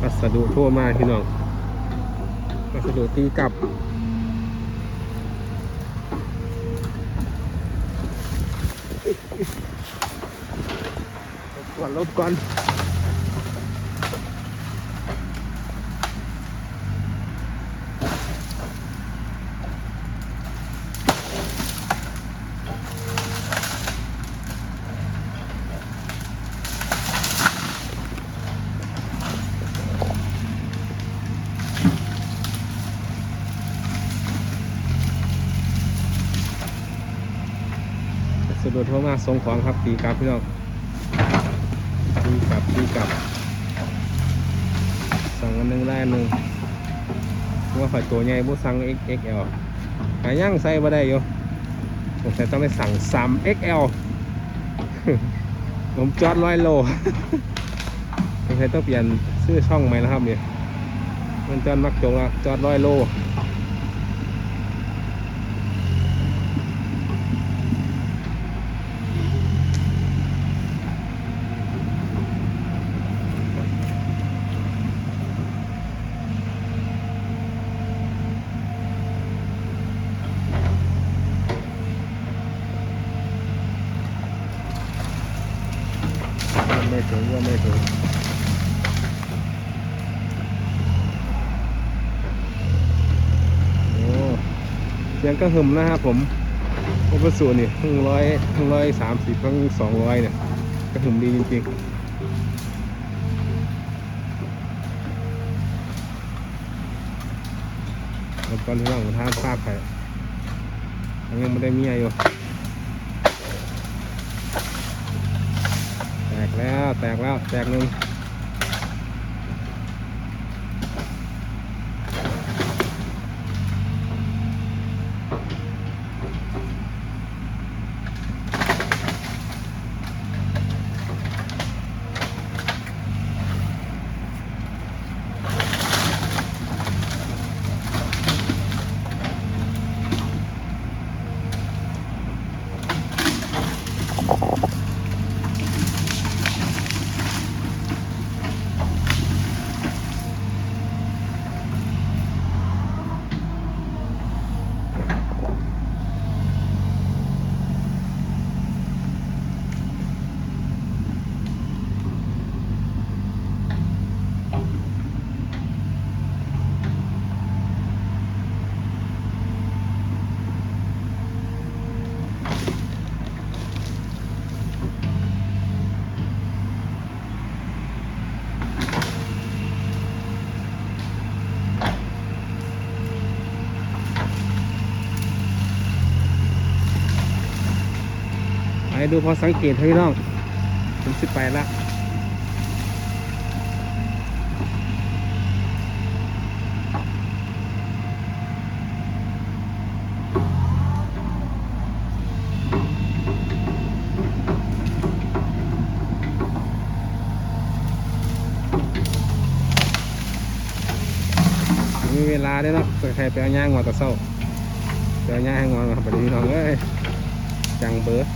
พัสดุโทั่วมาพี่น้องพัสดุตีกลับก่อนลบก่อน ดวกโทรมาส่งของครับตีกลับพี่น้องตีกลับตีกลับ สั่งอันหนึงได้หนึ่งว่าข่อยตัวใหญ่บุสั่ง XXL หาย่างใส่บ่ได้อยู่ผมแต่ต้องไปสั่ง 3XL ผมจอดร้อยโลผมใช้ต้องเปลี่ยนซื้อช่องใหม่แล้วครับเนี่ยมันจอดมักจงล้วจอดร้อยโล ไม่ถึงว่าไม่ถึงโอ้เสียงก็หึมนะครับผมโอเปอร์สูนี่ทั้งร้อยทั้งร้อยสามสิบทั้งสองร้อยเนี่ยก็หึมดีจริงๆแล้วตอนที่เราทานภาพไปยังไม่ได้มีอะไรอยู่ แล้วแตกแล้วแตกหนึ่ง ไปดูพอสังเกตให้พี่น้องผมสิไปละมีเวลาได้เนาะใครไปเอาย่างงอตะเศร้าไปเอาย่างให้งอมาไปดูพี่น้องเอ้ยจังเบอร์